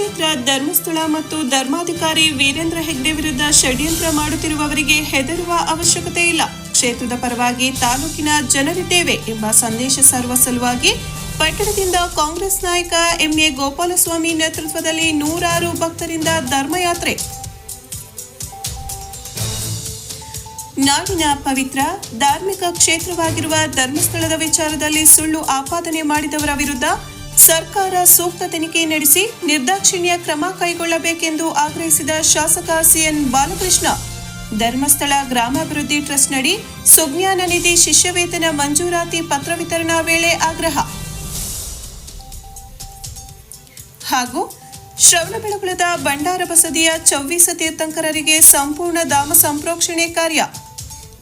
ಕ್ಷೇತ್ರ ಧರ್ಮಸ್ಥಳ ಮತ್ತು ಧರ್ಮಾಧಿಕಾರಿ ವೀರೇಂದ್ರ ಹೆಗ್ಡೆ ವಿರುದ್ಧ ಷಡ್ಯಂತ್ರ ಮಾಡುತ್ತಿರುವವರಿಗೆ ಹೆದರುವ ಅವಶ್ಯಕತೆ ಇಲ್ಲ. ಕ್ಷೇತ್ರದ ಪರವಾಗಿ ತಾಲೂಕಿನ ಜನರಿದ್ದೇವೆ ಎಂಬ ಸಂದೇಶ ಸಾರುವ ಸಲುವಾಗಿ ಪಟ್ಟಣದಿಂದ ಕಾಂಗ್ರೆಸ್ ನಾಯಕ ಎಂಎ ಗೋಪಾಲಸ್ವಾಮಿ ನೇತೃತ್ವದಲ್ಲಿ ನೂರಾರು ಭಕ್ತರಿಂದ ಧರ್ಮಯಾತ್ರೆ. ನಾಡಿನ ಪವಿತ್ರ, ಧಾರ್ಮಿಕ ಕ್ಷೇತ್ರವಾಗಿರುವ ಧರ್ಮಸ್ಥಳದ ವಿಚಾರದಲ್ಲಿ ಸುಳ್ಳು ಆಪಾದನೆ ಮಾಡಿದವರ ವಿರುದ್ಧ ಸರ್ಕಾರ ಸೂಕ್ತ ತನಿಖೆ ನಡೆಸಿ ನಿರ್ದಾಕ್ಷಿಣ್ಯ ಕ್ರಮ ಕೈಗೊಳ್ಳಬೇಕೆಂದು ಆಗ್ರಹಿಸಿದ ಶಾಸಕ ಸಿಎನ್ ಬಾಲಕೃಷ್ಣ. ಧರ್ಮಸ್ಥಳ ಗ್ರಾಮಾಭಿವೃದ್ಧಿ ಟ್ರಸ್ಟ್ನಡಿ ಸುಜ್ಞಾನ ನಿಧಿ ಶಿಷ್ಯವೇತನ ಮಂಜೂರಾತಿ ಪತ್ರ ವಿತರಣಾ ವೇಳೆ ಆಗ್ರಹ. ಹಾಗೂ ಶ್ರವಣಬೆಳಗೊಳದ ಭಂಡಾರ ಬಸದಿಯ ಚವ್ವಿಸ ತೀರ್ಥಂಕರರಿಗೆ ಸಂಪೂರ್ಣ ಧಾಮ ಸಂಪ್ರೋಕ್ಷಣೆ ಕಾರ್ಯ.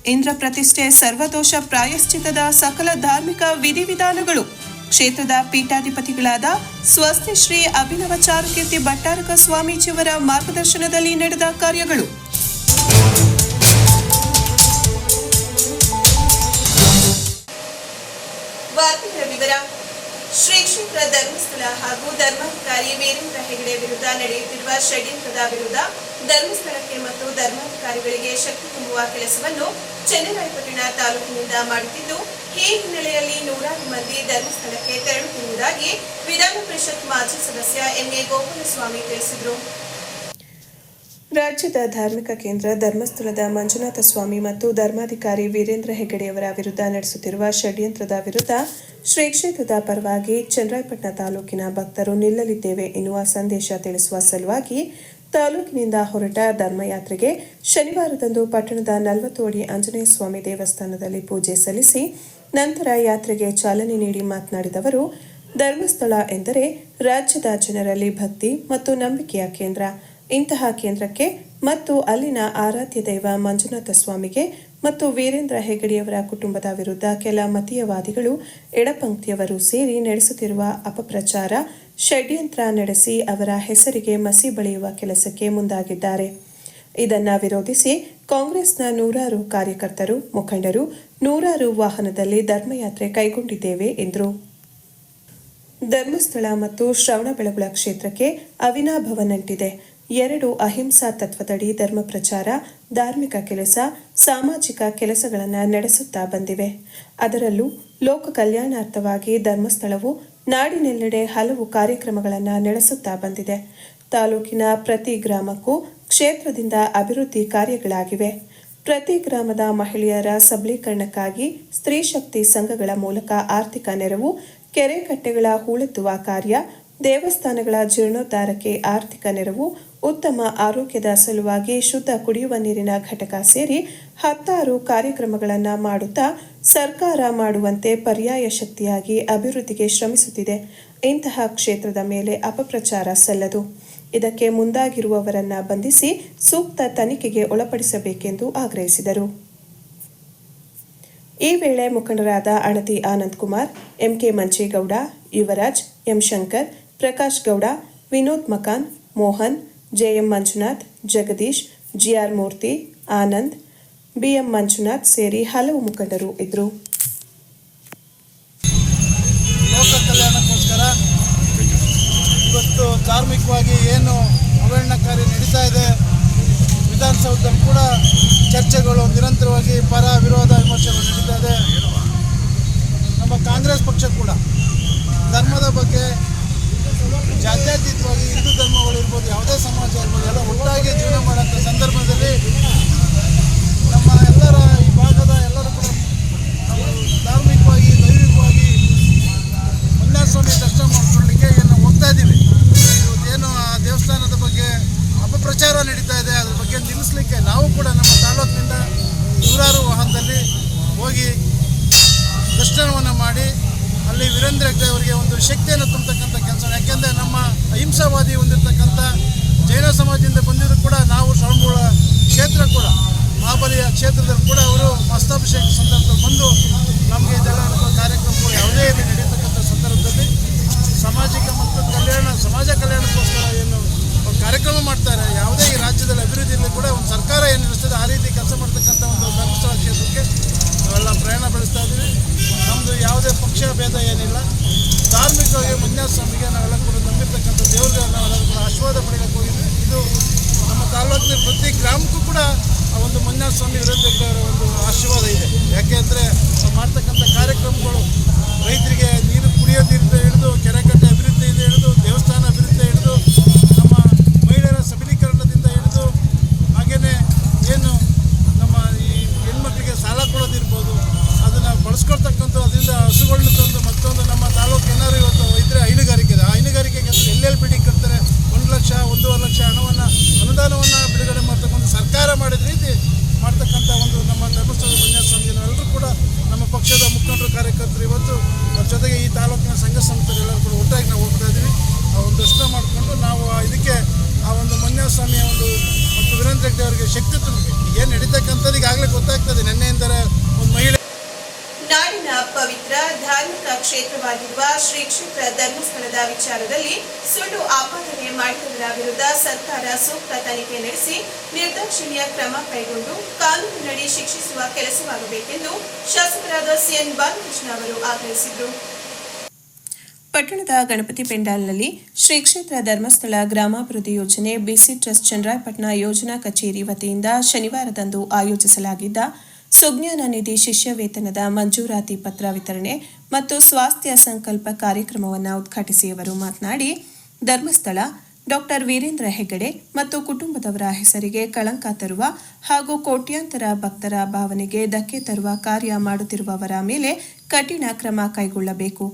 ಇಂದ್ರ ಪ್ರತಿಷ್ಠೆ ಸರ್ವದೋಷ ಪ್ರಾಯಶ್ಚಿತದ ಸಕಲ ಧಾರ್ಮಿಕ ವಿಧಿವಿಧಾನಗಳು. ಕ್ಷೇತ್ರದ ಪೀಠಾಧಿಪತಿಗಳಾದ ಸ್ವಸ್ತಿ ಶ್ರೀ ಅಭಿನವ ಚಾರುಕೀರ್ತಿ ಭಟ್ಟಾರಕ ಸ್ವಾಮೀಜಿಯವರ ಮಾರ್ಗದರ್ಶನದಲ್ಲಿ ನಡೆದ ಕಾರ್ಯಗಳು. ವಿವರ. ಶ್ರೀ ಕ್ಷೇತ್ರ ಧರ್ಮಸ್ಥಳ ಹಾಗೂ ಧರ್ಮಾಧಿಕಾರಿ ವೀರೇಂದ್ರ ಹೆಗಡೆ ವಿರುದ್ಧ ನಡೆಯುತ್ತಿರುವ ಷಡ್ಯಂತ್ರದ ವಿರುದ್ಧ ಧರ್ಮಸ್ಥಳಕ್ಕೆ ಮತ್ತು ಧರ್ಮಾಧಿಕಾರಿಗಳಿಗೆ ಶಕ್ತಿ ತುಂಬುವ ಕೆಲಸವನ್ನು ಚೆನ್ನರಾಯಪಟ್ಟಣ ತಾಲೂಕಿನಿಂದ ಮಾಡುತ್ತಿದ್ದು ಈ ಹಿನ್ನೆಲೆಯಲ್ಲಿ ನೂರಾರು ಮಂದಿ ಧರ್ಮಸ್ಥಳಕ್ಕೆ ತೆರಳುತ್ತಿರುವುದಾಗಿ ವಿಧಾನ ಪರಿಷತ್ ಮಾಜಿ ಸದಸ್ಯ ಎಂಎ ಗೋಪಾಲಸ್ವಾಮಿ ತಿಳಿಸಿದರು. ರಾಜ್ಯದ ಧಾರ್ಮಿಕ ಕೇಂದ್ರ ಧರ್ಮಸ್ಥಳದ ಮಂಜುನಾಥ ಸ್ವಾಮಿ ಮತ್ತು ಧರ್ಮಾಧಿಕಾರಿ ವೀರೇಂದ್ರ ಹೆಗಡೆಯವರ ವಿರುದ್ಧ ನಡೆಸುತ್ತಿರುವ ಷಡ್ಯಂತ್ರದ ವಿರುದ್ಧ ಶ್ರೀ ಕ್ಷೇತ್ರದ ಪರವಾಗಿ ಚನ್ನರಾಯಪಟ್ಟಣ ತಾಲೂಕಿನ ಭಕ್ತರು ನಿಲ್ಲಲಿದ್ದೇವೆ ಎನ್ನುವ ಸಂದೇಶ ತಿಳಿಸುವ ಸಲುವಾಗಿ ತಾಲೂಕಿನಿಂದ ಹೊರಟ ಧರ್ಮಯಾತ್ರೆಗೆ ಶನಿವಾರದಂದು ಪಟ್ಟಣದ ನಲವತ್ತು ಅಡಿ ಆಂಜನೇಯ ಸ್ವಾಮಿ ದೇವಸ್ಥಾನದಲ್ಲಿ ಪೂಜೆ ಸಲ್ಲಿಸಿ ನಂತರ ಯಾತ್ರೆಗೆ ಚಾಲನೆ ನೀಡಿ ಮಾತನಾಡಿದವರು, ಧರ್ಮಸ್ಥಳ ಎಂದರೆ ರಾಜ್ಯದ ಜನರಲ್ಲಿ ಭಕ್ತಿ ಮತ್ತು ನಂಬಿಕೆಯ ಕೇಂದ್ರ. ಇಂತಹ ಕೇಂದ್ರಕ್ಕೆ ಮತ್ತು ಅಲ್ಲಿನ ಆರಾಧ್ಯ ದೈವ ಮಂಜುನಾಥ ಸ್ವಾಮಿಗೆ ಮತ್ತು ವೀರೇಂದ್ರ ಹೆಗಡೆಯವರ ಕುಟುಂಬದ ವಿರುದ್ಧ ಕೆಲ ಮತೀಯವಾದಿಗಳು, ಎಡಪಂಕ್ತಿಯವರು ಸೇರಿ ನಡೆಸುತ್ತಿರುವ ಅಪಪ್ರಚಾರ ಷಡ್ಯಂತ್ರ ನಡೆಸಿ ಅವರ ಹೆಸರಿಗೆ ಮಸಿ ಬಳಿಯುವ ಕೆಲಸಕ್ಕೆ ಮುಂದಾಗಿದ್ದಾರೆ. ಇದನ್ನು ವಿರೋಧಿಸಿ ಕಾಂಗ್ರೆಸ್ನ ನೂರಾರು ಕಾರ್ಯಕರ್ತರು, ಮುಖಂಡರು ನೂರಾರು ವಾಹನದಲ್ಲಿ ಧರ್ಮಯಾತ್ರೆ ಕೈಗೊಂಡಿದ್ದೇವೆ, ಎಂದರು. ಧರ್ಮಸ್ಥಳ ಮತ್ತು ಶ್ರವಣಬೆಳಗೊಳ ಕ್ಷೇತ್ರಕ್ಕೆ ಅವಿನಾಭವ ನಂಟಿದೆ ಎರಡು ಅಹಿಂಸಾ ತತ್ವದಡಿ ಧರ್ಮ ಪ್ರಚಾರ, ಧಾರ್ಮಿಕ ಕೆಲಸ, ಸಾಮಾಜಿಕ ಕೆಲಸಗಳನ್ನು ನಡೆಸುತ್ತಾ ಬಂದಿವೆ. ಅದರಲ್ಲೂ ಲೋಕ ಕಲ್ಯಾಣಾರ್ಥವಾಗಿ ಧರ್ಮಸ್ಥಳವು ನಾಡಿನೆಲ್ಲೆಡೆ ಹಲವು ಕಾರ್ಯಕ್ರಮಗಳನ್ನು ನಡೆಸುತ್ತಾ ಬಂದಿದೆ. ತಾಲೂಕಿನ ಪ್ರತಿ ಗ್ರಾಮಕ್ಕೂ ಕ್ಷೇತ್ರದಿಂದ ಅಭಿವೃದ್ಧಿ ಕಾರ್ಯಗಳಾಗಿವೆ. ಪ್ರತಿ ಗ್ರಾಮದ ಮಹಿಳೆಯರ ಸಬಲೀಕರಣಕ್ಕಾಗಿ ಸ್ತ್ರೀ ಶಕ್ತಿ ಸಂಘಗಳ ಮೂಲಕ ಆರ್ಥಿಕ ನೆರವು, ಕೆರೆ ಕಟ್ಟೆಗಳ ಹೂಳೆತ್ತುವ ಕಾರ್ಯ, ದೇವಸ್ಥಾನಗಳ ಜೀರ್ಣೋದ್ಧಾರಕ್ಕೆ ಆರ್ಥಿಕ ನೆರವು, ಉತ್ತಮ ಆರೋಗ್ಯದ ಸಲುವಾಗಿ ಶುದ್ಧ ಕುಡಿಯುವ ನೀರಿನ ಘಟಕ ಸೇರಿ ಹತ್ತಾರು ಕಾರ್ಯಕ್ರಮಗಳನ್ನು ಮಾಡುತ್ತಾ ಸರ್ಕಾರ ಮಾಡುವಂತೆ ಪರ್ಯಾಯ ಶಕ್ತಿಯಾಗಿ ಅಭಿವೃದ್ಧಿಗೆ ಶ್ರಮಿಸುತ್ತಿದೆ. ಇಂತಹ ಕ್ಷೇತ್ರದ ಮೇಲೆ ಅಪಪ್ರಚಾರ ಸಲ್ಲದು. ಇದಕ್ಕೆ ಮುಂದಾಗಿರುವವರನ್ನ ಬಂಧಿಸಿ ಸೂಕ್ತ ತನಿಖೆಗೆ ಒಳಪಡಿಸಬೇಕೆಂದು ಆಗ್ರಹಿಸಿದರು. ಈ ವೇಳೆ ಮುಖಂಡರಾದ Anati Anand Kumar, MK Manchegowda, Yuvaraj, M Shankar, Prakash Gowda, Vinod Makan, Mohan, JM Manjunath, Jagadish GR Murthy, Anand BM Manjunath ಸೇರಿ ಹಲವು ಮುಖಂಡರು ಇದ್ದರು. ಧಾರ್ಮಿಕವಾಗಿ ಏನು ಅವಹೇಳನಕಾರಿ ನಡೀತಾ ಇದೆ, ವಿಧಾನಸೌಧದಲ್ಲಿ ಕೂಡ ಚರ್ಚೆಗಳು ನಿರಂತರವಾಗಿ ಪರ ವಿರೋಧ ವಿಮರ್ಶೆಗಳು ನಡೀತಾ ಇದೆ. ನಮ್ಮ ಕಾಂಗ್ರೆಸ್ ಪಕ್ಷ ಕೂಡ ಧರ್ಮದ ಬಗ್ಗೆ ಜಾತ್ಯತೀತವಾಗಿ ಹಿಂದೂ ಧರ್ಮಗಳಿರ್ಬೋದು ಯಾವುದೇ ಸಮಾಜ ಇರ್ಬೋದು, ಎಲ್ಲ ಒಟ್ಟಾಗಿ ಜೀವನ ಮಾಡೋಂಥ ಸಂದರ್ಭದಲ್ಲಿ ನಮ್ಮ ಎಲ್ಲರ ಈ ಭಾಗದ ಎಲ್ಲರೂ ಕೂಡ ಧಾರ್ಮಿಕವಾಗಿ, ದೈವಿಕವಾಗಿ ಮಂಜುನಾಥ ದರ್ಶನ ಮಾಡಿಕೊಳ್ಳಲಿಕ್ಕೆ ಏನು ಹೋಗ್ತಾ ಇದ್ದೀವಿ ಇವತ್ತೇನು ಆ ದೇವಸ್ಥಾನದ ಬಗ್ಗೆ ಅಪಪ್ರಚಾರ ನಡೀತಾ ಇದೆ ಅದ್ರ ಬಗ್ಗೆ ನಿಲ್ಲಿಸಲಿಕ್ಕೆ ನಾವು ಕೂಡ ನಮ್ಮ ತಾಲೂಕಿನಿಂದ ನೂರಾರು ವಾಹನದಲ್ಲಿ ಹೋಗಿ ದರ್ಶನವನ್ನು ಮಾಡಿ ಅಲ್ಲಿ ವೀರೇಂದ್ರ ಹೆಗ್ಡೆ ಅವರಿಗೆ ಒಂದು ಶಕ್ತಿಯನ್ನು ತುಂಬತಕ್ಕಂಥ ಕೆಲಸ ಯಾಕೆಂದರೆ ನಮ್ಮ ಅಹಿಂಸಾವಾದಿ ಹೊಂದಿರತಕ್ಕಂಥ ಜೈನ ಸಮಾಜದಿಂದ ಬಂದಿದ್ರು ಕೂಡ ನಾವು ಶ್ರವಣಬೆಳ ಕ್ಷೇತ್ರ ಕೂಡ ಮಹಾಬಲಿಯ ಕ್ಷೇತ್ರದಲ್ಲಿ ಕೂಡ ಅವರು ಮಸ್ತಾಭಿಷೇಕ ಸಂದರ್ಭದಲ್ಲಿ ಬಂದು ನಮಗೆ ಇದೆಲ್ಲ ನಮ್ಮ ಕಾರ್ಯಕ್ರಮಗಳು ಯಾವುದೇ ಇಲ್ಲಿ ನಡೀತಕ್ಕಂಥ ಸಂದರ್ಭದಲ್ಲಿ ಸಾಮಾಜಿಕ ಮತ್ತು ಕಲ್ಯಾಣ ಸಮಾಜ ಕಲ್ಯಾಣಕ್ಕೋಸ್ಕರ ಏನು ಕಾರ್ಯಕ್ರಮ ಮಾಡ್ತಾರೆ. ಯಾವುದೇ ಈ ರಾಜ್ಯದಲ್ಲಿ ಅಭಿವೃದ್ಧಿಯಲ್ಲಿ ಕೂಡ ಒಂದು ಸರ್ಕಾರ ಏನು ನಡೆಸ್ತದೆ, ಆ ರೀತಿ ಕೆಲಸ ಮಾಡ್ತಕ್ಕಂಥ ಒಂದು ಧರ್ಮಸ್ಥಳ ಕ್ಷೇತ್ರಕ್ಕೆ ನಾವೆಲ್ಲ ಪ್ರಯಾಣ ಬೆಳೆಸ್ತಾಯಿದ್ವಿ ನಮ್ಮದು ಯಾವುದೇ ಪಕ್ಷ ಭೇದ ಏನಿಲ್ಲ. ಧಾರ್ಮಿಕವಾಗಿ ಮಂಜುನಾಥ ಸ್ವಾಮಿಗೆ ನಾವೆಲ್ಲ ಕೂಡ ನಂಬಿರ್ತಕ್ಕಂಥ ದೇವರಿಗೆ ನಾವೆಲ್ಲರೂ ಕೂಡ ಆಶೀರ್ವಾದ ಪಡೆಯಕ್ಕೆ ಹೋಗಿದ್ವಿ. ಇದು ನಮ್ಮ ತಾಲೂಕಿನ ಪ್ರತಿ ಗ್ರಾಮಕ್ಕೂ ಕೂಡ ಆ ಒಂದು ಮಂಜುನಾಥ ಸ್ವಾಮಿ ಒಂದು ಆಶೀರ್ವಾದ ಇದೆ. ಯಾಕೆ ಅಂದರೆ ಮಾಡ್ತಕ್ಕಂಥ ಕಾರ್ಯಕ್ರಮಗಳು ರೈತರಿಗೆ ನೀರು ಕುಡಿಯೋ ಹಿಡಿದು, ಕೆರೆಕಟ್ಟೆ ಅಭಿವೃದ್ಧಿಯಿಂದ ಹಿಡಿದು, ದೇವಸ್ಥಾನ ಅಭಿವೃದ್ಧಿ ಹಿಡಿದು ನಮ್ಮ ಮಹಿಳೆಯರ ಸಬಲೀಕರಣದಿಂದ ಹಿಡಿದು ಹಾಗೆಯೇ ಏನು ನಮ್ಮ ಈ ಹೆಣ್ಮಕ್ಳಿಗೆ ಸಾಲ ಕೊಡೋದಿರ್ಬೋದು ಅದನ್ನು ಬಳಸ್ಕೊಳ್ತಕ್ಕಂಥ ಅದರಿಂದ ಹಸುಗಳನ್ನ ತಂದು ಮತ್ತೊಂದು ನಮ್ಮ ತಾಲೂಕು ಏನಾದ್ರು ಇವತ್ತು ಇದ್ದರೆ ಹೈನುಗಾರಿಕೆ ಇದೆ ಆ ಹೈನುಗಾರಿಕೆಗೆ ಎಲ್ಲೆಲ್ಲಿ ಬಿಲ್ಡಿಂಗ್ ಕಟ್ತಾರೆ ಒಂದು ಲಕ್ಷ ಒಂದೂವರೆ ಲಕ್ಷ ಹಣವನ್ನು ಅನುದಾನವನ್ನು ಬಿಡುಗಡೆ ಮಾಡ್ತಕ್ಕಂಥ ಸರ್ಕಾರ ಮಾಡಿದ ರೀತಿ ಮಾಡ್ತಕ್ಕಂಥ ಒಂದು ನಮ್ಮ ಧರ್ಮಸ್ಥಳದ ಮಂಜುನಾಥ ಸ್ವಾಮಿ ನಾವೆಲ್ಲರೂ ಕೂಡ ನಮ್ಮ ಪಕ್ಷದ ಮುಖಂಡರು ಕಾರ್ಯಕರ್ತರು ಇವತ್ತು ಅವ್ರ ಜೊತೆಗೆ ಈ ತಾಲೂಕಿನ ಸಂಘ ಸಂಸ್ಥೆಗಳು ಎಲ್ಲರೂ ಕೂಡ ಒಟ್ಟಾಗಿ ನಾವು ಹೋಗ್ತಾ ಇದ್ದೀವಿ ಆ ಒಂದು ದರ್ಶನ ಮಾಡಿಕೊಂಡು ನಾವು ಆ ಇದಕ್ಕೆ ಆ ಒಂದು ಮಂಜುನಾಥ ಸ್ವಾಮಿಯ ಒಂದು ಹೆಗ್ಡೆ ಅವರಿಗೆ ಶಕ್ತಿ ತುಂಬಿ ಏನು ನಡೀತಕ್ಕಂಥದ್ದು ಈಗಾಗಲೇ ಗೊತ್ತಾಗ್ತದೆ. ನಿನ್ನೆಯಿಂದಲೇ ಒಂದು ಮಹಿಳೆ ನಾಡಿನ ಪವಿತ್ರ ಧಾರ್ಮಿಕ ಕ್ಷೇತ್ರವಾಗಿರುವ ಶ್ರೀ ಕ್ಷೇತ್ರ ಧರ್ಮಸ್ಥಳದ ವಿಚಾರದಲ್ಲಿ ಸುಳ್ಳು ಆಪಾದನೆ ಮಾಡಿದವರ ವಿರುದ್ಧ ಸರ್ಕಾರ ಸೂಕ್ತ ತನಿಖೆ ನಡೆಸಿ ನಿರ್ದಾಕ್ಷಿಣ್ಯ ಕ್ರಮ ಕೈಗೊಂಡು ಕಾನೂನಿನಡಿ ಶಿಕ್ಷಿಸುವ ಕೆಲಸವಾಗಬೇಕೆಂದು ಶಾಸಕರಾದ ಸಿಎನ್ ಬಾಲಕೃಷ್ಣ ಅವರು ಆಗ್ರಹಿಸಿದರು. ಪಟ್ಟಣದ ಗಣಪತಿ ಪೆಂಡಾಲ್ನಲ್ಲಿ ಶ್ರೀ ಕ್ಷೇತ್ರ ಧರ್ಮಸ್ಥಳ ಗ್ರಾಮಾಭಿವೃದ್ಧಿ ಯೋಜನೆ ಬಿಸಿ ಟ್ರಸ್ಟ್ ಚಂದ್ರಾಯಪಟ್ಟಣ ಯೋಜನಾ ಕಚೇರಿ ವತಿಯಿಂದ ಶನಿವಾರದಂದು ಆಯೋಜಿಸಲಾಗಿದ್ದ ಸುಜ್ಞಾನ ನಿಧಿ ಶಿಷ್ಯ ವೇತನದ ಮಂಜೂರಾತಿ ಪತ್ರ ವಿತರಣೆ ಮತ್ತು ಸ್ವಾಸ್ಥ್ಯ ಸಂಕಲ್ಪ ಕಾರ್ಯಕ್ರಮವನ್ನು ಉದ್ಘಾಟಿಸಿ ಅವರು ಮಾತನಾಡಿ, ಧರ್ಮಸ್ಥಳ, ಡಾಕ್ಟರ್ ವೀರೇಂದ್ರ ಹೆಗಡೆ ಮತ್ತು ಕುಟುಂಬದವರ ಹೆಸರಿಗೆ ಕಳಂಕ ತರುವ ಹಾಗೂ ಕೋಟ್ಯಾಂತರ ಭಕ್ತರ ಭಾವನೆಗೆ ಧಕ್ಕೆ ತರುವ ಕಾರ್ಯ ಮಾಡುತ್ತಿರುವವರ ಮೇಲೆ ಕಠಿಣ ಕ್ರಮ ಕೈಗೊಳ್ಳಬೇಕು.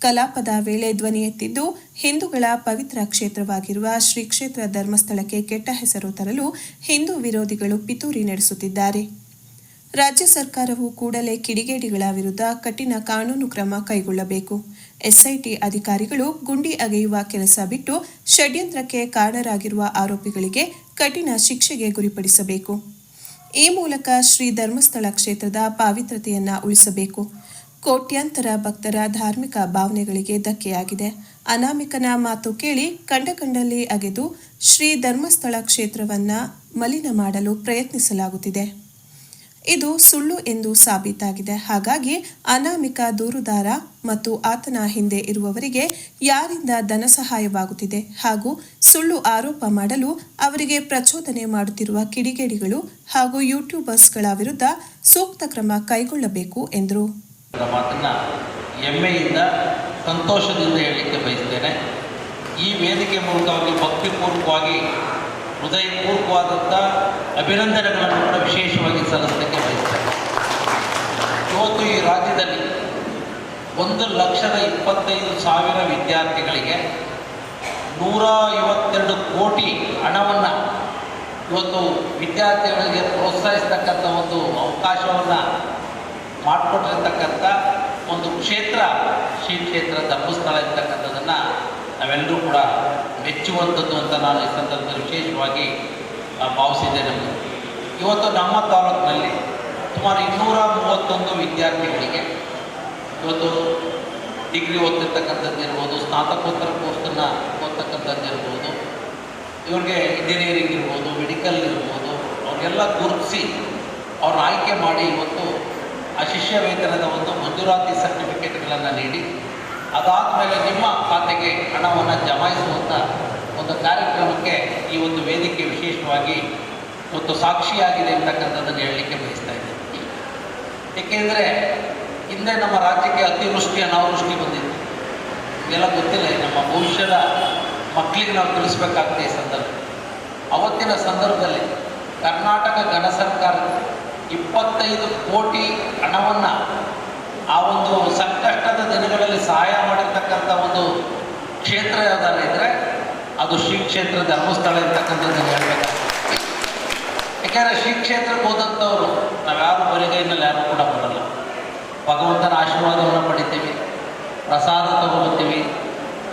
ಕಲಾಪದ ವೇಳೆ ಧ್ವನಿ ಎತ್ತಿದ್ದು, ಹಿಂದೂಗಳ ಪವಿತ್ರ ಕ್ಷೇತ್ರವಾಗಿರುವ ಶ್ರೀ ಕ್ಷೇತ್ರ ಧರ್ಮಸ್ಥಳಕ್ಕೆ ಕೆಟ್ಟ ಹೆಸರು ತರಲು ಹಿಂದೂ ವಿರೋಧಿಗಳು ಪಿತೂರಿ ನಡೆಸುತ್ತಿದ್ದಾರೆ. ರಾಜ್ಯ ಸರ್ಕಾರವು ಕೂಡಲೇ ಕಿಡಿಗೇಡಿಗಳ ವಿರುದ್ಧ ಕಠಿಣ ಕಾನೂನು ಕ್ರಮ ಕೈಗೊಳ್ಳಬೇಕು. ಎಸ್ಐಟಿ ಅಧಿಕಾರಿಗಳು ಗುಂಡಿ ಅಗೆಯುವ ಕೆಲಸ ಬಿಟ್ಟು ಷಡ್ಯಂತ್ರಕ್ಕೆ ಕಾರಣರಾಗಿರುವ ಆರೋಪಿಗಳಿಗೆ ಕಠಿಣ ಶಿಕ್ಷೆಗೆ ಗುರಿಪಡಿಸಬೇಕು. ಈ ಮೂಲಕ ಶ್ರೀ ಧರ್ಮಸ್ಥಳ ಕ್ಷೇತ್ರದ ಪಾವಿತ್ರತೆಯನ್ನು ಉಳಿಸಬೇಕು. ಕೋಟ್ಯಾಂತರ ಭಕ್ತರ ಧಾರ್ಮಿಕ ಭಾವನೆಗಳಿಗೆ ಧಕ್ಕೆಯಾಗಿದೆ. ಅನಾಮಿಕನ ಮಾತು ಕೇಳಿ ಕಂಡ ಕಂಡಲ್ಲಿ ಅಗೆದು ಶ್ರೀ ಧರ್ಮಸ್ಥಳ ಕ್ಷೇತ್ರವನ್ನ ಮಲಿನ ಮಾಡಲು ಪ್ರಯತ್ನಿಸಲಾಗುತ್ತಿದೆ. ಇದು ಸುಳ್ಳು ಎಂದು ಸಾಬೀತಾಗಿದೆ. ಹಾಗಾಗಿ ಅನಾಮಿಕ ದೂರುದಾರ ಮತ್ತು ಆತನ ಹಿಂದೆ ಇರುವವರಿಗೆ ಯಾರಿಂದ ಧನ ಸಹಾಯವಾಗುತ್ತಿದೆ ಹಾಗೂ ಸುಳ್ಳು ಆರೋಪ ಮಾಡಲು ಅವರಿಗೆ ಪ್ರಚೋದನೆ ಮಾಡುತ್ತಿರುವ ಕಿಡಿಗೇಡಿಗಳು ಹಾಗೂ ಯೂಟ್ಯೂಬರ್ಸ್ಗಳ ವಿರುದ್ಧ ಸೂಕ್ತ ಕ್ರಮ ಕೈಗೊಳ್ಳಬೇಕು ಎಂದರು. ಮಾತನ್ನು ಹೆಮ್ಮೆಯಿಂದ, ಸಂತೋಷದಿಂದ ಹೇಳಲಿಕ್ಕೆ ಬಯಸ್ತೇನೆ. ಈ ವೇದಿಕೆ ಮೂಲಕವಾಗಿ ಭಕ್ತಿಪೂರ್ವಕವಾಗಿ ಹೃದಯಪೂರ್ವಕವಾದಂಥ ಅಭಿನಂದನೆಗಳನ್ನು ಕೂಡ ವಿಶೇಷವಾಗಿ ಸಲ್ಲಿಸಲಿಕ್ಕೆ ಬಯಸ್ತೇನೆ. ಇವತ್ತು ಈ ರಾಜ್ಯದಲ್ಲಿ ಒಂದು ಲಕ್ಷದ ಇಪ್ಪತ್ತೈದು ಸಾವಿರ ವಿದ್ಯಾರ್ಥಿಗಳಿಗೆ ನೂರ ಐವತ್ತೆರಡು ಕೋಟಿ ಹಣವನ್ನು ಇವತ್ತು ವಿದ್ಯಾರ್ಥಿಗಳಿಗೆ ಪ್ರೋತ್ಸಾಹಿಸ್ತಕ್ಕಂಥ ಒಂದು ಅವಕಾಶವನ್ನು ಮಾಡಿಕೊಟ್ಟಿರ್ತಕ್ಕಂಥ ಒಂದು ಕ್ಷೇತ್ರ, ಶ್ರೀ ಕ್ಷೇತ್ರ ಧರ್ಮಸ್ಥಳ ಇರ್ತಕ್ಕಂಥದ್ದನ್ನು ನಾವೆಲ್ಲರೂ ಕೂಡ ಮೆಚ್ಚುವಂಥದ್ದು ಅಂತ ನಾನು ಈ ಸಂದರ್ಭದಲ್ಲಿ ವಿಶೇಷವಾಗಿ ಭಾವಿಸಿದ್ದೇನೆ ಇವತ್ತು ನಮ್ಮ ತಾಲೂಕಿನಲ್ಲಿ ಸುಮಾರು ಇನ್ನೂರ ಮೂವತ್ತೊಂದು ವಿದ್ಯಾರ್ಥಿಗಳಿಗೆ ಇವತ್ತು ಡಿಗ್ರಿ ಓದ್ತಿರ್ತಕ್ಕಂಥದ್ದು ಇರ್ಬೋದು, ಸ್ನಾತಕೋತ್ತರ ಕೋರ್ಸನ್ನು ಓದ್ತಕ್ಕಂಥದ್ದು ಇರ್ಬೋದು, ಇವ್ರಿಗೆ ಇಂಜಿನಿಯರಿಂಗ್ ಇರ್ಬೋದು, ಮೆಡಿಕಲ್ ಇರ್ಬೋದು, ಅವ್ರಿಗೆಲ್ಲ ಗುರುತಿಸಿ ಅವ್ರನ್ನ ಆಯ್ಕೆ ಮಾಡಿ ಇವತ್ತು ಆ ಶಿಷ್ಯ ವೇತನದ ಒಂದು ಮಂಜೂರಾತಿ ಸರ್ಟಿಫಿಕೇಟ್ಗಳನ್ನು ನೀಡಿ ಅದಾದ ಮೇಲೆ ನಿಮ್ಮ ಖಾತೆಗೆ ಹಣವನ್ನು ಜಮಾಯಿಸುವಂಥ ಒಂದು ಕಾರ್ಯಕ್ರಮಕ್ಕೆ ಈ ಒಂದು ವೇದಿಕೆ ವಿಶೇಷವಾಗಿ ಮತ್ತು ಸಾಕ್ಷಿಯಾಗಿದೆ ಅಂತಕ್ಕಂಥದ್ದನ್ನು ಹೇಳಲಿಕ್ಕೆ ಬಯಸ್ತಾ ಇದ್ದೀನಿ. ಏಕೆಂದರೆ ಹಿಂದೆ ನಮ್ಮ ರಾಜ್ಯಕ್ಕೆ ಅತಿವೃಷ್ಟಿ, ಅನಾವೃಷ್ಟಿ ಬಂದಿತ್ತು. ಇದೆಲ್ಲ ಗೊತ್ತಿಲ್ಲ ನಮ್ಮ ಭವಿಷ್ಯದ ಮಕ್ಕಳಿಗೆ ನಾವು ತಿಳಿಸ್ಬೇಕಾಗ್ತದೆ ಈ ಸಂದರ್ಭ. ಅವತ್ತಿನ ಸಂದರ್ಭದಲ್ಲಿ ಕರ್ನಾಟಕ ಗಣ ಸರ್ಕಾರ ಇಪ್ಪತ್ತೈದು ಕೋಟಿ ಹಣವನ್ನು ಆ ಒಂದು ಸಂಕಷ್ಟದ ದಿನಗಳಲ್ಲಿ ಸಹಾಯ ಮಾಡಿರ್ತಕ್ಕಂಥ ಒಂದು ಕ್ಷೇತ್ರ ಯಾವ್ದಾರು ಇದ್ದರೆ ಅದು ಶ್ರೀ ಕ್ಷೇತ್ರ ಧರ್ಮಸ್ಥಳ ಇರ್ತಕ್ಕಂಥದ್ದು ಹೇಳಬೇಕು ಯಾಕೆಂದರೆ ಶ್ರೀ ಕ್ಷೇತ್ರಕ್ಕೆ ಹೋದಂಥವ್ರು, ನಾವ್ಯಾರು ಬರಿಗೈನಲ್ಲಿ ಯಾರು ಕೂಡ ಬರಲ್ಲ. ಭಗವಂತನ ಆಶೀರ್ವಾದವನ್ನು ಪಡಿತೀವಿ, ಪ್ರಸಾದ ತಗೊಳ್ತೀವಿ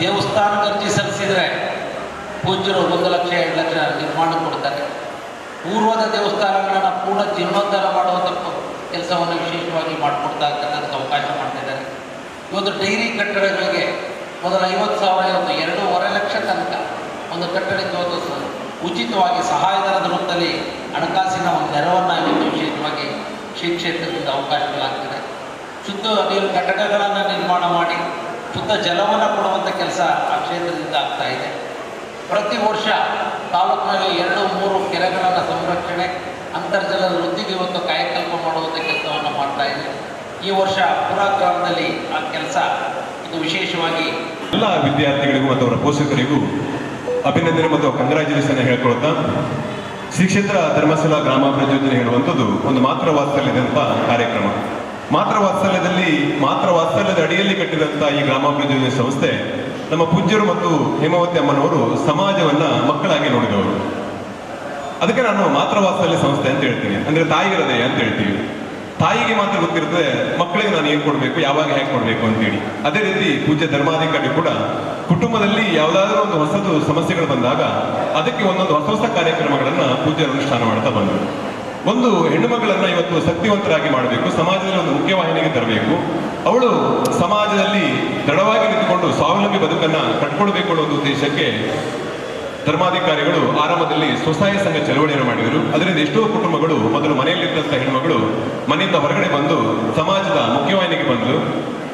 ದೇವಸ್ಥಾನಕ್ಕೆ ಅರ್ಜಿ ಸಲ್ಲಿಸಿದರೆ ಪೂಜ್ಯರು ಒಂದು ಲಕ್ಷ, ಎರಡು ಲಕ್ಷ ನಿರ್ಮಾಣ ಕೊಡ್ತಾರೆ. ಪೂರ್ವದ ದೇವಸ್ಥಾನಗಳನ್ನು ಪೂರ್ಣ ಜೀರ್ಣೋದ್ಧಾರ ಮಾಡುವಂಥ ಕೆಲಸವನ್ನು ವಿಶೇಷವಾಗಿ ಮಾಡಿಕೊಡ್ತಾ ಇರ್ತಕ್ಕಂಥ ಅವಕಾಶ ಮಾಡ್ತಿದ್ದಾರೆ ಇವತ್ತು ಡೈರಿ ಕಟ್ಟಡಗಳಿಗೆ ಮೊದಲ ಐವತ್ತು ಸಾವಿರ, ಇವತ್ತು ಎರಡೂವರೆ ಲಕ್ಷ ತನಕ ಒಂದು ಕಟ್ಟಡಕ್ಕೆ ಇವತ್ತು ಉಚಿತವಾಗಿ ಸಹಾಯಧನದ ರೂಪದಲ್ಲಿ ಹಣಕಾಸಿನ ಒಂದು ನೆರವನ್ನು ಇವತ್ತು ವಿಶೇಷವಾಗಿ ಶ್ರೀ ಕ್ಷೇತ್ರದಿಂದ ಅವಕಾಶಗಳಾಗ್ತಿದೆ. ಶುದ್ಧ ನೀರು ಘಟಕಗಳನ್ನು ನಿರ್ಮಾಣ ಮಾಡಿ ಶುದ್ಧ ಜಲವನ್ನು ಕೊಡುವಂಥ ಕೆಲಸ ಆ ಕ್ಷೇತ್ರದಿಂದ ಆಗ್ತಾ ಇದೆ. ಪ್ರತಿ ವರ್ಷ ತಾಲೂಕಿನಲ್ಲಿ ಎರಡು, ಮೂರು ಕೆರೆಗಳನ್ನು ಸಂರಕ್ಷಣೆ ಅಂತರ್ಜಲದ ವೃದ್ಧಿಗೆ ಇವತ್ತು ಕಾಯಕಲ್ಪ ಮಾಡುವಂಥ ಕೆಲಸವನ್ನು ಮಾಡ್ತಾ ಇದೆ ಈ ವರ್ಷ ಪುರ ಗ್ರಾಮದಲ್ಲಿ ಆ ಕೆಲಸ ಇದು ವಿಶೇಷವಾಗಿ ಎಲ್ಲ ವಿದ್ಯಾರ್ಥಿಗಳಿಗೂ ಮತ್ತು ಅವರ ಪೋಷಕರಿಗೂ ಅಭಿನಂದನೆ ಮತ್ತು ಕಂಗ್ರಾಚುಲೇಷನ್ ಹೇಳ್ಕೊಳ್ತಾ, ಶ್ರೀ ಕ್ಷೇತ್ರ ಧರ್ಮಸ್ಥಳ ಗ್ರಾಮಾಭಿವೃದ್ಧಿ ಯೋಜನೆ ಹೇಳುವಂಥದ್ದು ಒಂದು ಮಾತೃ ವಾತ್ಸಲ್ಯದಂಥ ಕಾರ್ಯಕ್ರಮ. ಮಾತೃ ವಾತ್ಸಲ್ಯದಲ್ಲಿ ಮಾತೃ ವಾತ್ಸಲ್ಯದ ಅಡಿಯಲ್ಲಿ ಕಟ್ಟಿದಂಥ ಈ ಗ್ರಾಮಾಭಿವೃದ್ಧಿ ಸಂಸ್ಥೆ ನಮ್ಮ ಪೂಜ್ಯರು ಮತ್ತು ಹೇಮಾವತಿ ಅಮ್ಮನವರು ಸಮಾಜವನ್ನ ಮಕ್ಕಳಾಗಿ ನೋಡಿದವರು. ಅದಕ್ಕೆ ನಾನು ಮಾತೃ ಸಂಸ್ಥೆ ಅಂತ ಹೇಳ್ತೀನಿ. ಅಂದ್ರೆ ತಾಯಿ ಹೃದಯ ಅಂತ ಹೇಳ್ತೀವಿ. ತಾಯಿಗೆ ಮಾತ್ರ ಗೊತ್ತಿರ್ತದೆ ಮಕ್ಕಳಿಗೆ ನಾನು ಏನ್ ಕೊಡ್ಬೇಕು, ಯಾವಾಗ ಹೇಗೆ ಕೊಡ್ಬೇಕು ಅಂತೇಳಿ. ಅದೇ ರೀತಿ ಪೂಜ್ಯ ಧರ್ಮಾಧಿಕಾರಿ ಕೂಡ ಕುಟುಂಬದಲ್ಲಿ ಯಾವುದಾದ್ರೂ ಒಂದು ಹೊಸದು ಸಮಸ್ಯೆಗಳು ಬಂದಾಗ ಅದಕ್ಕೆ ಒಂದೊಂದು ಹೊಸ ಹೊಸ ಕಾರ್ಯಕ್ರಮಗಳನ್ನ ಪೂಜ್ಯರು ಅನುಷ್ಠಾನ ಮಾಡ್ತಾ ಬಂದರು. ಒಂದು ಹೆಣ್ಣು ಮಗಳನ್ನ ಇವತ್ತು ಶಕ್ತಿವಂತರಾಗಿ ಮಾಡಬೇಕು, ಸಮಾಜದಲ್ಲಿ ಒಂದು ಮುಖ್ಯವಾಹಿನಿಗೆ ತರಬೇಕು. ಅವಳು ಸಮಾಜದಲ್ಲಿ ದೃಢವಾಗಿ ನಿಂತುಕೊಂಡು ಸ್ವಾವಲಂಬಿ ಬದುಕನ್ನ ಕಟ್ಕೊಳ್ಬೇಕು ಅನ್ನೋ ಒಂದು ಉದ್ದೇಶಕ್ಕೆ ಧರ್ಮಾಧಿಕಾರಿಗಳು ಆರಂಭದಲ್ಲಿ ಸ್ವಸಹಾಯ ಸಂಘ ಚಳವಳಿಯನ್ನು ಮಾಡಿದರು. ಅದರಿಂದ ಎಷ್ಟೋ ಕುಟುಂಬಗಳು ಮೊದಲು ಮನೆಯಲ್ಲಿದ್ದಂಥ ಹೆಣ್ಮಗಳು ಮನೆಯಿಂದ ಹೊರಗಡೆ ಬಂದು ಸಮಾಜದ ಮುಖ್ಯವಾಹಿನಿಗೆ ಬಂದು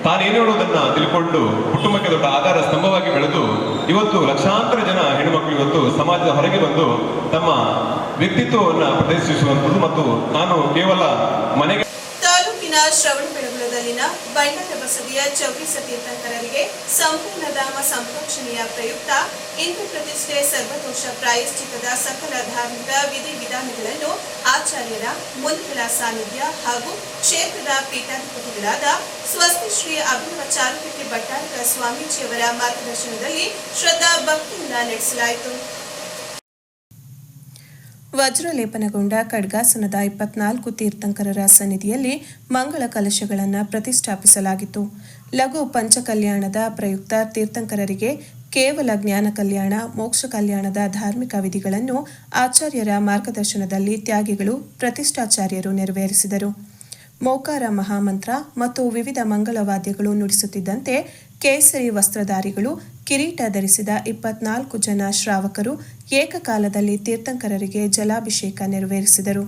ತಾನೇನು ಹೇಳುವುದನ್ನ ತಿಳ್ಕೊಂಡು ಕುಟುಂಬಕ್ಕೆ ದೊಡ್ಡ ಆಧಾರ ಸ್ತಂಭವಾಗಿ ಬೆಳೆದು, ಇವತ್ತು ಲಕ್ಷಾಂತರ ಜನ ಹೆಣ್ಮಕ್ಳು ಇವತ್ತು ಸಮಾಜದ ಹೊರಗೆ ಬಂದು ತಮ್ಮ ವ್ಯಕ್ತಿತ್ವವನ್ನು ಪ್ರದರ್ಶಿಸುವಂಥದ್ದು ಮತ್ತು ನಾನು ಕೇವಲ ಮನೆಗೆ ತಾಲೂಕಿನ ಶ್ರವಣಬೆಳಗೊಳದಲ್ಲಿನ ಬಂಡಾರ ಬಸದಿಯ ಚೌಕಿಸ ತೀರ್ಥಂಕರರಿಗೆ ಸಂಪೂರ್ಣ ಧಾಮ ಸಂರಕ್ಷಣೆಯ ಪ್ರಯುಕ್ತ ಇಂದು ಪ್ರತಿಷ್ಠೆ ಸರ್ವದೋಷ ಪ್ರಾಯಶ್ಚಿತ್ತದ ಸಕಲ ಧಾರ್ಮಿಕ ವಿಧಿವಿಧಾನಗಳನ್ನು ಆಚಾರ್ಯರ ಮುನಿಗಳ ಸಾನ್ನಿಧ್ಯ ಹಾಗೂ ಕ್ಷೇತ್ರದ ಪೀಠಾಧಿಪತಿಗಳಾದ ಸ್ವಸ್ತಿ ಶ್ರೀ ಅಭಿನವ ಚಾರುಕಟ್ಟಿ ಭಟ್ಟಾರಕ ಸ್ವಾಮೀಜಿಯವರ ಮಾರ್ಗದರ್ಶನದಲ್ಲಿ ಶ್ರದ್ಧಾ ಭಕ್ತಿಯಿಂದ ನಡೆಸಲಾಯಿತು. ವಜ್ರಲೇಪನಗೊಂಡ ಖಡ್ಗಾಸನದ ಇಪ್ಪತ್ನಾಲ್ಕು ತೀರ್ಥಂಕರರ ಸನ್ನಿಧಿಯಲ್ಲಿ ಮಂಗಳ ಕಲಶಗಳನ್ನು ಪ್ರತಿಷ್ಠಾಪಿಸಲಾಗಿತ್ತು. ಲಘು ಪಂಚಕಲ್ಯಾಣದ ಪ್ರಯುಕ್ತ ತೀರ್ಥಂಕರರಿಗೆ ಕೇವಲ ಜ್ಞಾನ ಕಲ್ಯಾಣ, ಮೋಕ್ಷ ಕಲ್ಯಾಣದ ಧಾರ್ಮಿಕ ವಿಧಿಗಳನ್ನು ಆಚಾರ್ಯರ ಮಾರ್ಗದರ್ಶನದಲ್ಲಿ ತ್ಯಾಗಿಗಳು ಪ್ರತಿಷ್ಠಾಚಾರ್ಯರು ನೆರವೇರಿಸಿದರು. ಮೋಕಾರ ಮಹಾಮಂತ್ರ ಮತ್ತು ವಿವಿಧ ಮಂಗಳವಾದ್ಯಗಳು ನುಡಿಸುತ್ತಿದ್ದಂತೆ ಕೇಸರಿ ವಸ್ತ್ರಧಾರಿಗಳು ಕಿರೀಟ ಧರಿಸಿದ ಇಪ್ಪತ್ನಾಲ್ಕು ಜನ ಶ್ರಾವಕರು ಏಕಕಾಲದಲ್ಲಿ ತೀರ್ಥಂಕರರಿಗೆ ಜಲಾಭಿಷೇಕ ನೆರವೇರಿಸಿದರು.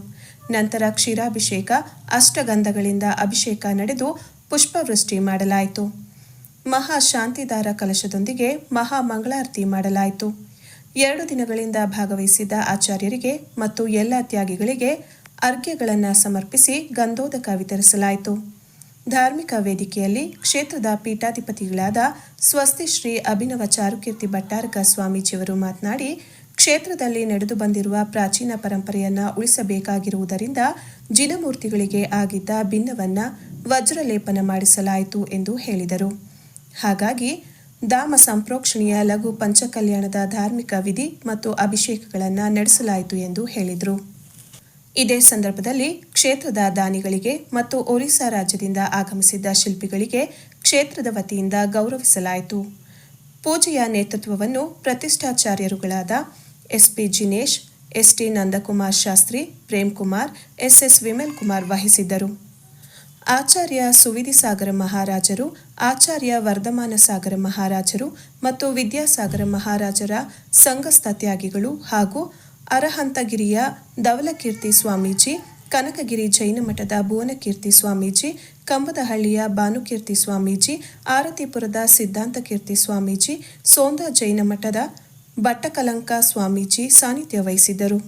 ನಂತರ ಕ್ಷೀರಾಭಿಷೇಕ, ಅಷ್ಟಗಂಧಗಳಿಂದ ಅಭಿಷೇಕ ನಡೆದು ಪುಷ್ಪವೃಷ್ಟಿ ಮಾಡಲಾಯಿತು. ಮಹಾ ಶಾಂತಿದಾರ ಕಲಶದೊಂದಿಗೆ ಮಹಾ ಮಂಗಳಾರತಿ ಮಾಡಲಾಯಿತು. ಎರಡು ದಿನಗಳಿಂದ ಭಾಗವಹಿಸಿದ್ದ ಆಚಾರ್ಯರಿಗೆ ಮತ್ತು ಎಲ್ಲ ತ್ಯಾಗಿಗಳಿಗೆ ಅರ್ಘ್ಯಗಳನ್ನು ಸಮರ್ಪಿಸಿ ಗಂಧೋದಕ ವಿತರಿಸಲಾಯಿತು. ಧಾರ್ಮಿಕ ವೇದಿಕೆಯಲ್ಲಿ ಕ್ಷೇತ್ರದ ಪೀಠಾಧಿಪತಿಗಳಾದ ಸ್ವಸ್ತಿ ಶ್ರೀ ಅಭಿನವ ಚಾರುಕೀರ್ತಿ ಭಟ್ಟಾರಕ ಸ್ವಾಮೀಜಿಯವರು ಮಾತನಾಡಿ, ಕ್ಷೇತ್ರದಲ್ಲಿ ನಡೆದು ಬಂದಿರುವ ಪ್ರಾಚೀನ ಪರಂಪರೆಯನ್ನು ಉಳಿಸಬೇಕಾಗಿರುವುದರಿಂದ ಜಿನಮೂರ್ತಿಗಳಿಗೆ ಆಗಿದ್ದ ಭಿನ್ನವನ್ನು ವಜ್ರಲೇಪನ ಮಾಡಿಸಲಾಯಿತು ಎಂದು ಹೇಳಿದರು. ಹಾಗಾಗಿ ಧಾಮ ಸಂಪ್ರೋಕ್ಷಣೆಯ ಲಘು ಪಂಚಕಲ್ಯಾಣದ ಧಾರ್ಮಿಕ ವಿಧಿ ಮತ್ತು ಅಭಿಷೇಕಗಳನ್ನು ನಡೆಸಲಾಯಿತು ಎಂದು ಹೇಳಿದರು. ಇದೇ ಸಂದರ್ಭದಲ್ಲಿ ಕ್ಷೇತ್ರದ ದಾನಿಗಳಿಗೆ ಮತ್ತು ಒರಿಸ್ಸಾ ರಾಜ್ಯದಿಂದ ಆಗಮಿಸಿದ್ದ ಶಿಲ್ಪಿಗಳಿಗೆ ಕ್ಷೇತ್ರದ ವತಿಯಿಂದ ಗೌರವಿಸಲಾಯಿತು. ಪೂಜೆಯ ನೇತೃತ್ವವನ್ನು ಪ್ರತಿಷ್ಠಾಚಾರ್ಯರುಗಳಾದ SP Jinesh, ST Nandakumar Shastri Prem Kumar SS Vimal Kumar ವಹಿಸಿದ್ದರು. ಆಚಾರ್ಯ ಸುವಿಧಿಸಾಗರ ಮಹಾರಾಜರು, ಆಚಾರ್ಯ ವರ್ಧಮಾನ ಸಾಗರ ಮಹಾರಾಜರು ಮತ್ತು ವಿದ್ಯಾಸಾಗರ ಮಹಾರಾಜರ ಸಂಘಸ್ಥ ತ್ಯಾಗಿಗಳು ಹಾಗೂ ಅರಹಂತಗಿರಿಯ ಧವಲಕೀರ್ತಿ ಸ್ವಾಮೀಜಿ, ಕನಕಗಿರಿ ಜೈನ ಮಠದ ಭುವನಕೀರ್ತಿ ಸ್ವಾಮೀಜಿ, ಕಂಬದಹಳ್ಳಿಯ ಭಾನುಕೀರ್ತಿ ಸ್ವಾಮೀಜಿ, ಆರತಿಪುರದ ಸಿದ್ಧಾಂತಕೀರ್ತಿ ಸ್ವಾಮೀಜಿ, ಸೋಂದ ಜೈನ ಮಠದ ಭಟ್ಟಕಲಂಕ ಸ್ವಾಮೀಜಿ ಸಾನ್ನಿಧ್ಯ ವಹಿಸಿದ್ದರು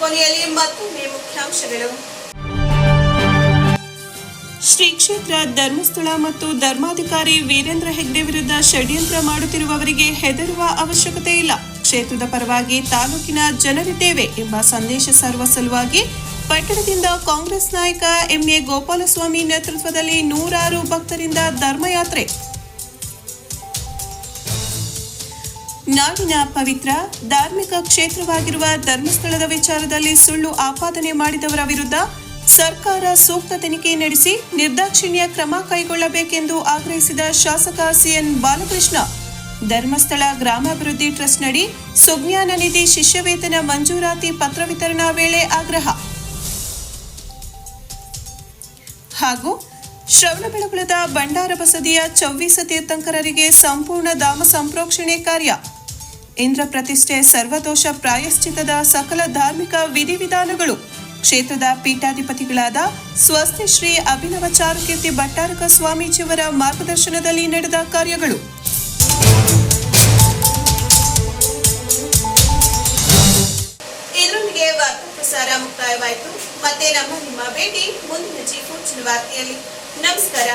ಕೊನೆಯಲ್ಲಿ ಮತ್ತೊಮ್ಮೆ ಮುಖ್ಯಾಂಶಗಳು. ಶ್ರೀ ಕ್ಷೇತ್ರ ಧರ್ಮಸ್ಥಳ ಮತ್ತು ಧರ್ಮಾಧಿಕಾರಿ ವೀರೇಂದ್ರ ಹೆಗ್ಡೆ ವಿರುದ್ಧ ಷಡ್ಯಂತ್ರ ಮಾಡುತ್ತಿರುವವರಿಗೆ ಹೆದರುವ ಅವಶ್ಯಕತೆ ಇಲ್ಲ. ಕ್ಷೇತ್ರದ ಪರವಾಗಿ ತಾಲೂಕಿನ ಜನರಿದ್ದೇವೆ ಎಂಬ ಸಂದೇಶ ಸಾರುವ ಸಲುವಾಗಿ ಪಟ್ಟಣದಿಂದ ಕಾಂಗ್ರೆಸ್ ನಾಯಕ ಎಂಎ ಗೋಪಾಲಸ್ವಾಮಿ ನೇತೃತ್ವದಲ್ಲಿ ನೂರಾರು ಭಕ್ತರಿಂದ ಧರ್ಮಯಾತ್ರೆ. ನಾಡಿನ ಪವಿತ್ರ, ಧಾರ್ಮಿಕ ಕ್ಷೇತ್ರವಾಗಿರುವ ಧರ್ಮಸ್ಥಳದ ವಿಚಾರದಲ್ಲಿ ಸುಳ್ಳು ಆಪಾದನೆ ಮಾಡಿದವರ ವಿರುದ್ಧ ಸರ್ಕಾರ ಸೂಕ್ತ ತನಿಖೆ ನಡೆಸಿ ನಿರ್ದಾಕ್ಷಿಣ್ಯ ಕ್ರಮ ಕೈಗೊಳ್ಳಬೇಕೆಂದು ಆಗ್ರಹಿಸಿದ ಶಾಸಕ ಸಿಎನ್ ಬಾಲಕೃಷ್ಣ. ಧರ್ಮಸ್ಥಳ ಗ್ರಾಮಾಭಿವೃದ್ಧಿ ಟ್ರಸ್ಟ್ನಡಿ ಸುಜ್ಞಾನ ನಿಧಿ ಶಿಷ್ಯವೇತನ ಮಂಜೂರಾತಿ ಪತ್ರ ವಿತರಣಾ ವೇಳೆ ಆಗ್ರಹ. ಹಾಗೂ ಶ್ರವಣಬೆಳಗೊಳದ ಭಂಡಾರ ಬಸದಿಯ ಚೌವೀಸ ತೀರ್ಥಂಕರರಿಗೆ ಸಂಪೂರ್ಣ ಧಾಮ ಸಂಪ್ರೋಕ್ಷಣೆ ಕಾರ್ಯ. ಇಂದ್ರ ಪ್ರತಿಷ್ಠೆ ಸರ್ವದೋಷ ಪ್ರಾಯಶ್ಚಿತದ ಸಕಲ ಧಾರ್ಮಿಕ ವಿಧಿವಿಧಾನಗಳು. ಕ್ಷೇತ್ರದ ಪೀಠಾಧಿಪತಿಗಳಾದ ಸ್ವಸ್ತಿ ಶ್ರೀ ಅಭಿನವ ಚಾರುಕೀರ್ತಿ ಭಟ್ಟಾರಕ ಸ್ವಾಮೀಜಿಯವರ ಮಾರ್ಗದರ್ಶನದಲ್ಲಿ ನಡೆದ ಕಾರ್ಯಗಳು. ಇದರೊಂದಿಗೆ ವಾರ್ತಾ ಪ್ರಸಾರ ಮುಕ್ತಾಯವಾಯಿತು. ಮತ್ತೆ ನಮ್ಮ ನಿಮ್ಮ ಭೇಟಿ ಮುಂದಿನ ಜೀಪೋಚನ ವಾರ್ತೆಯಲ್ಲಿ ನಮಸ್ಕಾರ.